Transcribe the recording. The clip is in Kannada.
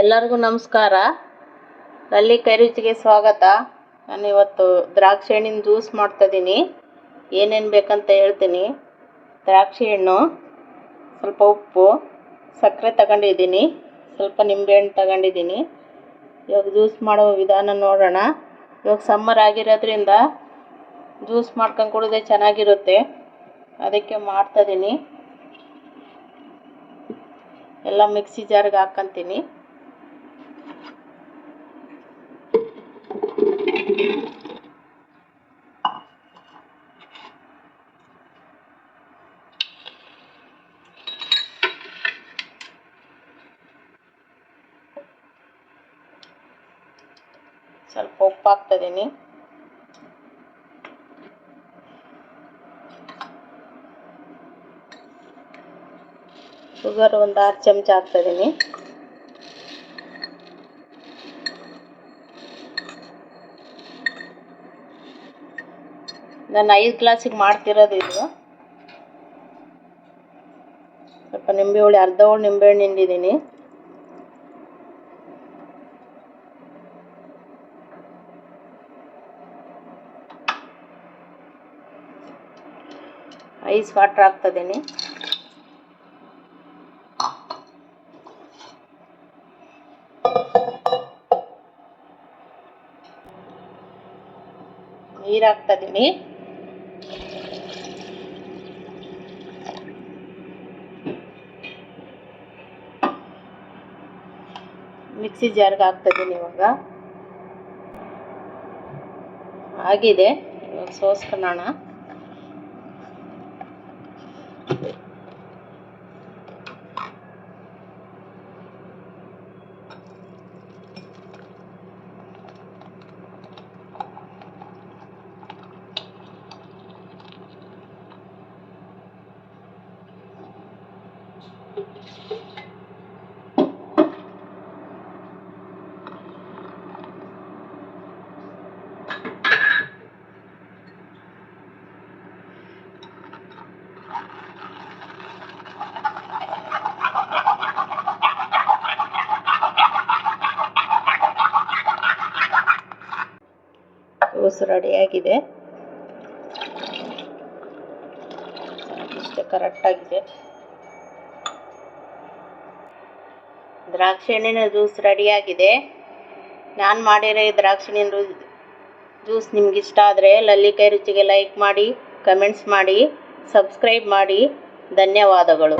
ಎಲ್ಲರಿಗೂ ನಮಸ್ಕಾರ. ನಲ್ಲಿಕಾಯಿ ಕೈರುಚಿಗೆ ಸ್ವಾಗತ. ನಾನು ಇವತ್ತು ದ್ರಾಕ್ಷಿ ಹಣ್ಣಿನ ಜ್ಯೂಸ್ ಮಾಡ್ತಾಯಿದ್ದೀನಿ ಏನೇನು ಬೇಕಂತ ಹೇಳ್ತೀನಿ. ದ್ರಾಕ್ಷಿ ಹಣ್ಣು, ಸ್ವಲ್ಪ ಉಪ್ಪು, ಸಕ್ಕರೆ ತಗೊಂಡಿದ್ದೀನಿ. ಸ್ವಲ್ಪ ನಿಂಬೆಹಣ್ಣು ತಗೊಂಡಿದ್ದೀನಿ. ಇವಾಗ ಜ್ಯೂಸ್ ಮಾಡೋ ವಿಧಾನ ನೋಡೋಣ. ಇವಾಗ ಸಮ್ಮರ್ ಆಗಿರೋದ್ರಿಂದ ಜ್ಯೂಸ್ ಮಾಡ್ಕೊಂಡು ಕುಡಿದ್ರೆ ಚೆನ್ನಾಗಿರುತ್ತೆ. ಅದಕ್ಕೆ ಮಾಡ್ತಾಯಿದ್ದೀನಿ ಎಲ್ಲ ಮಿಕ್ಸಿ ಜಾರ್ಗೆ ಹಾಕ್ಕಂತೀನಿ ಸ್ವಲ್ಪ ಉಪ್ಪು ಹಾಕ್ತಿದ್ದೀನಿ. ಶುಗರ್ ಒಂದು ಆರು ಚಮಚ ಹಾಕ್ತಿದ್ದೀನಿ. ನಾನು ಐದು ಗ್ಲಾಸಿಗೆ ಮಾಡ್ತಿರೋದು ಇದು. ಸ್ವಲ್ಪ ನಿಂಬೆ ಹುಳಿ, ಅರ್ಧ ಹುಳಿ ನಿಂಬೆಹಣ್ಣು ಹಿಂಡಿದ್ದೀನಿ ಐಸ್ ವಾಟ್ರ್ ಹಾಕ್ತಿದ್ದೀನಿ ನೀರು ಹಾಕ್ತಿದ್ದೀನಿ ಮಿಕ್ಸಿ ಜಾರ್ಗೆ ಹಾಕ್ತಿದ್ದೀನಿ ಇವಾಗ. ಆಗಿದೆ. ಇವಾಗ ಸೋಸ್ಕೊಳ್ಳೋಣ ಜ್ಯೂಸ್ ರೆಡಿಯಾಗಿದೆ. ಇಷ್ಟೇ ಕರೆಕ್ಟಾಗಿದೆ. ದ್ರಾಕ್ಷಿ ಹಣ್ಣಿನ ಜ್ಯೂಸ್ ರೆಡಿಯಾಗಿದೆ. ನಾನು ಮಾಡಿರೋ ಈ ದ್ರಾಕ್ಷಿ ಹಣ್ಣಿನ ಜ್ಯೂಸ್ ನಿಮ್ಗೆ ಇಷ್ಟ ಆದರೆ ಲಲ್ಲಿಕಾಯಿ ರುಚಿಗೆ ಲೈಕ್ ಮಾಡಿ ಕಮೆಂಟ್ಸ್ ಮಾಡಿ ಸಬ್ಸ್ಕ್ರೈಬ್ ಮಾಡಿ. ಧನ್ಯವಾದಗಳು.